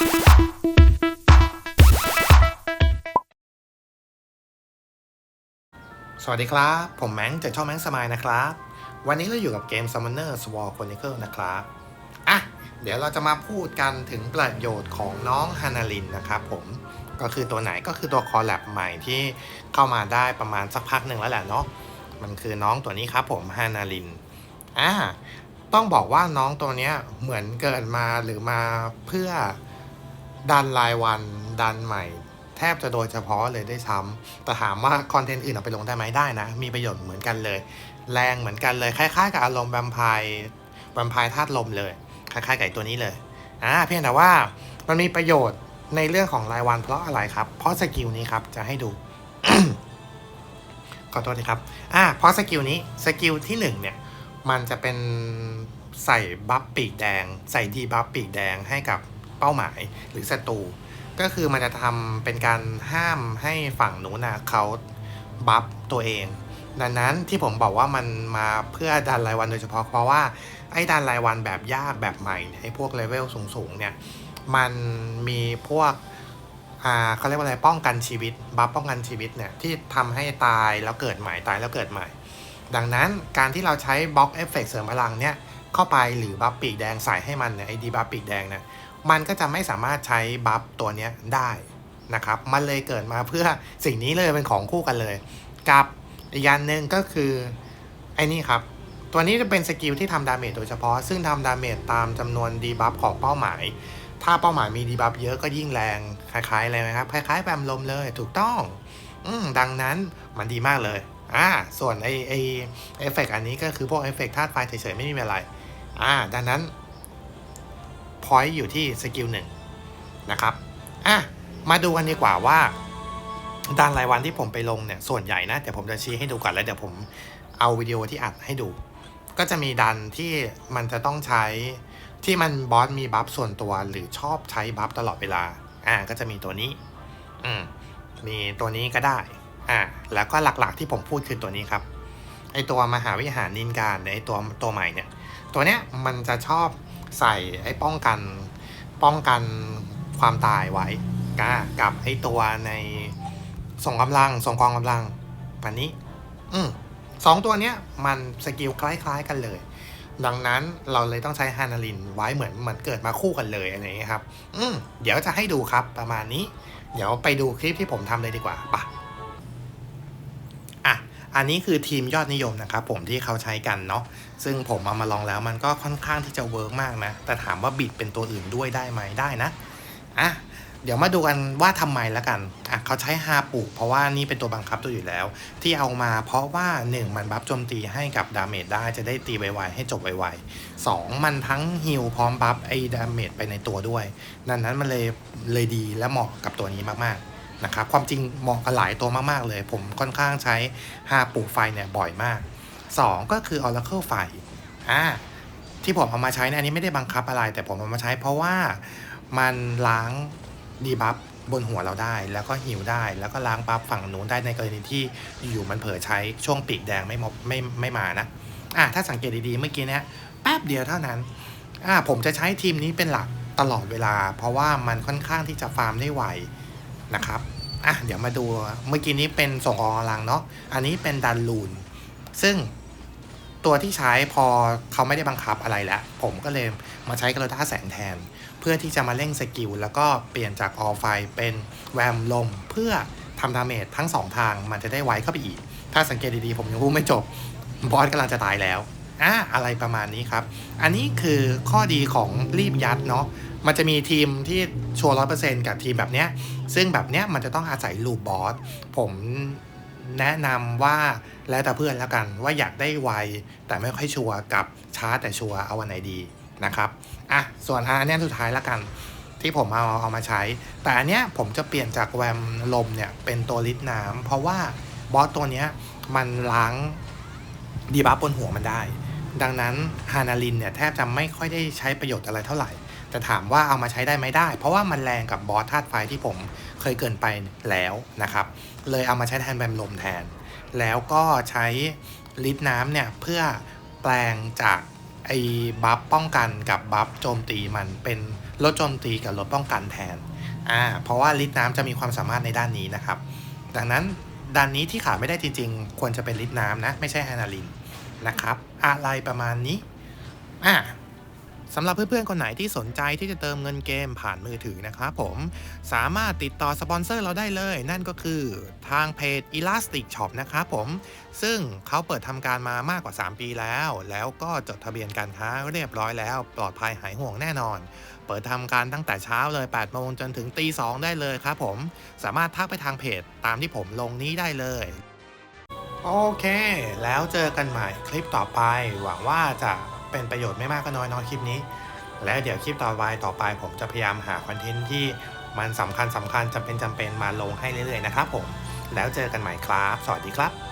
สวัสดีครับ ผมแมงจากช่องแมงสมายนะครับ วันนี้เราอยู่กับเกม Summoner Sword Chronicle นะครับ อะ เดี๋ยวเราจะมาพูดกันถึงประโยชน์ของน้องฮานาลินนะครับผม ก็คือตัวไหนก็คือตัวคอลแลบใหม่ที่เข้ามาได้ประมาณสักพักหนึ่งแล้วแหละเนาะ มันคือน้องตัวนี้ครับผมฮานาลิน อ่าต้องบอกว่าน้องตัวเนี้ยเหมือนเกิดมาหรือมาเพื่อ ดันรายวันดันใหม่ แทบจะโดยเฉพาะเลยได้ซ้ำแต่ถามว่าคอนเทนต์อื่นเอาไปลงได้ไหมได้นะ มีประโยชน์เหมือนกันเลย แรงเหมือนกันเลย คล้ายๆ กับอารมณ์แวมไพร์แวมไพร์ธาตุลมเลย คล้ายๆกับไอ้ตัวนี้เลยอ่าเพียงแต่ว่ามันมีประโยชน์ในเรื่องของรายวันเพราะอะไรครับ เพราะสกิลนี้ครับจะให้ดูขอโทษทีครับ อ่า เพราะสกิลนี้ สกิลที่หนึ่งเนี่ย มันจะเป็นใส่บัฟปีกแดง ใส่ดีบัฟปีกแดงให้กับ เป้าหมายหรือศัตรู ก็คือมันจะทำเป็นการห้ามให้ฝั่งนู้นนะเขาบัฟตัวเอง ดังนั้นที่ผมบอกว่ามันมาเพื่อดันรายวันโดยเฉพาะเพราะว่าไอ้ดันรายวันแบบยากแบบใหม่ไอ้พวกเลเวลสูงๆเนี่ยมันมีพวกอ่าเขาเรียกว่าอะไรป้องกันชีวิตบัฟป้องกันชีวิตเนี่ยที่ทำให้ตายแล้วเกิดใหม่ตายแล้วเกิดใหม่ ดังนั้นการที่เราใช้บล็อกเอฟเฟกเสริมพลังเนี่ย เข้าไปหรือบัฟปีกแดงใส่ให้มันเนี่ยไอดีบัฟปีกแดงเนี่ยมันก็จะไม่สามารถใช้บัฟตัวเนี้ยได้นะครับ มันเลยเกิดมาเพื่อสิ่งนี้เลยเป็นของคู่กันเลย กับอีกอย่างหนึ่งก็คือไอ้นี่ครับ ตัวนี้จะเป็นสกิลที่ทำดาเมจโดยเฉพาะ ซึ่งทำดาเมจตามจำนวนดีบัฟของเป้าหมาย ถ้าเป้าหมายมีดีบัฟเยอะก็ยิ่งแรง คล้ายๆอะไรนะครับ คล้ายๆแบมลมเลยถูกต้อง อืมดังนั้นมันดีมากเลยอ่าส่วนไอไอเอฟเฟกอันนี้ก็คือพวกเอฟเฟกธาตุไฟเฉยๆไม่มีอะไร อ่าดังนั้นพอยต์อยู่ที่สกิลหนึ่งนะครับอะมาดูกันดีกว่าว่าด้านรายวันที่ผมไปลงเนี่ยส่วนใหญ่นะเดี๋ยวผมจะชี้ให้ดูก่อนแล้วเดี๋ยวผมเอาวิดีโอที่อัดให้ดู ก็จะมีดันที่มันจะต้องใช้ที่มันบอสมีบัฟส่วนตัวหรือชอบใช้บัฟตลอดเวลาอ่าก็จะมีตัวนี้อืมมีตัวนี้ก็ได้อ่าแล้วก็หลักๆที่ผมพูดคือตัวนี้ครับไอตัวมหาวิหารนินการเนี่ยไอตัวตัวใหม่เนี่ย ตัวเนี้ยมันจะชอบใส่ไอ้ป้องกันป้องกันความตายไว้กากับไอ้ตัวในส่งกำลังส่งกองกำลังปันนี้ อืมสองตัวเนี้ยมันสกิลคล้ายๆกันเลย ดังนั้นเราเลยต้องใช้ฮานาลินไว้เหมือนเหมือนเกิดมาคู่กันเลยอะไรอย่างเงี้ยครับ อืมเดี๋ยวจะให้ดูครับประมาณนี้ เดี๋ยวไปดูคลิปที่ผมทำเลยดีกว่าปะ อันนี้คือทีมยอดนิยมนะครับผมที่เขาใช้กันเนาะซึ่งผมเอามาลองแล้วมันก็ค่อนข้างที่จะเวิร์กมากนะ แต่ถามว่าบิดเป็นตัวอื่นด้วยได้ไหมได้นะอะเดี๋ยวมาดูกันว่าทำไมแล้วกันอะเขาใช้ฮาปุเพราะว่านี่เป็นตัวบังคับตัวอยู่แล้ว ที่เอามาเพราะว่า 1 มันบัฟโจมตีให้กับดาเมจได้จะได้ตีไวๆให้จบไวๆ2มันทั้งฮิลพร้อมบัฟไอ้ดาเมจไปในตัวด้วยดังนั้นมันเลยเลยดีและเหมาะกับตัวนี้มากๆ นะครับความจริงเหมาะกับหลายตัวมาก ๆ เลย ผมค่อนข้างใช้ฮาปุไฟเนี่ยบ่อยมาก 2 ก็คือ Oracle ไฟอ่าที่ผมเอามาใช้เนยอันนี้ไม่ได้บังคับอะไร แต่ผมเอามาใช้เพราะว่ามันล้างดีบัฟบนหัวเราได้ แล้วก็หิวได้ แล้วก็ล้างบัฟฝั่งนู้นได้ในกรณีที่อยู่มันเผลอใช้ช่วงปีกแดงไม่มบไม่ไม่มานะอ่าถ้าสังเกตดีๆเมื่อกี้เนี้ยแป๊บเดียวเท่านั้นอ่าผมจะใช้ทีมนี้เป็นหลักตลอดเวลา เพราะว่ามันค่อนข้างที่จะฟาร์มได้ไวนะครับ อะเดี๋ยวมาดูเมื่อกี้นี้เป็นส่งออกกำลังเนาะอันนี้เป็นดันลูน ซึ่งตัวที่ใช้พอเขาไม่ได้บังคับอะไรแล้ว ผมก็เลยมาใช้กระดาแสงแทน เพื่อที่จะมาเร่งสกิล แล้วก็เปลี่ยนจากออไฟเป็นแวมลม เพื่อทำดาเมจทั้งสองทางมันจะได้ไวเข้าไปอีก ถ้าสังเกตดีๆ ผมยังรู้ไม่จบบอสกำลังจะตายแล้วอะอะไรประมาณนี้ครับ อันนี้คือข้อดีของรีบยัดเนาะ มันจะมีทีมที่ชัวร์ร้อยเปอร์เซ็นต์กับทีมแบบเนี้ย ซึ่งแบบเนี้ยมันจะต้องอาศัยลูปบอส ผมแนะนำว่าแล้วแต่เพื่อนแล้วกันว่าอยากได้ไว แต่ไม่ค่อยชัวร์กับช้าแต่ชัวร์เอาวันไหนดีนะครับอะส่วนอันนี้สุดท้ายแล้วกัน ที่ผมเอาเอามาใช้ แต่อันเนี้ยผมจะเปลี่ยนจากแวมลมเนี่ยเป็นตัวลิดน้ำเพราะว่าบอสตัวเนี้ยมันล้างดีบัฟบนหัวมันได้ ดังนั้นฮานาลินเนี่ยแทบจะไม่ค่อยได้ใช้ประโยชน์อะไรเท่าไหร่ แต่ถามว่าเอามาใช้ได้ไหมได้ เพราะว่ามันแรงกับบอสธาตุไฟที่ผมเคยเกินไปแล้วนะครับ เลยเอามาใช้แทนแบมลมแทน แล้วก็ใช้ลิดน้ำเนี่ยเพื่อแปลงจากไอ้บัฟป้องกันกับบัฟโจมตีมันเป็นลดโจมตีกับลดป้องกันแทนอ่าเพราะว่าลิดน้ำจะมีความสามารถในด้านนี้นะครับ ดังนั้นด้านนี้ที่ขาดไม่ได้จริง ๆ ควรจะเป็นลิดน้ำนะ ไม่ใช่ฮานาลินนะครับ อะไรประมาณนี้อ่า สำหรับเพื่อนๆ คนไหนที่สนใจที่จะเติมเงินเกมผ่านมือถือนะครับผม สามารถติดต่อสปอนเซอร์เราได้เลย นั่นก็คือทางเพจ Elastic Shop นะครับผม ซึ่งเขาเปิดทำการมามากกว่า 3 ปีแล้ว แล้วก็จดทะเบียนการค้าเรียบร้อยแล้ว ปลอดภัยหายห่วงแน่นอน เปิดทำการตั้งแต่เช้าเลย8โมงจนถึงตี2ได้เลยครับผม สามารถทักไปทางเพจตามที่ผมลงนี้ได้เลยโอเค แล้วเจอกันใหม่คลิปต่อไป หวังว่าจะ เป็นประโยชน์ไม่มากก็น้อยนอนคลิปนี้ และเดี๋ยวคลิปต่อไปต่อไป ผมจะพยายามหาคอนเทนต์ที่มันสำคัญสำคัญจำเป็นจำเป็นมาลงให้เรื่อยๆนะครับผมแล้วเจอกันใหม่ครับ สวัสดีครับ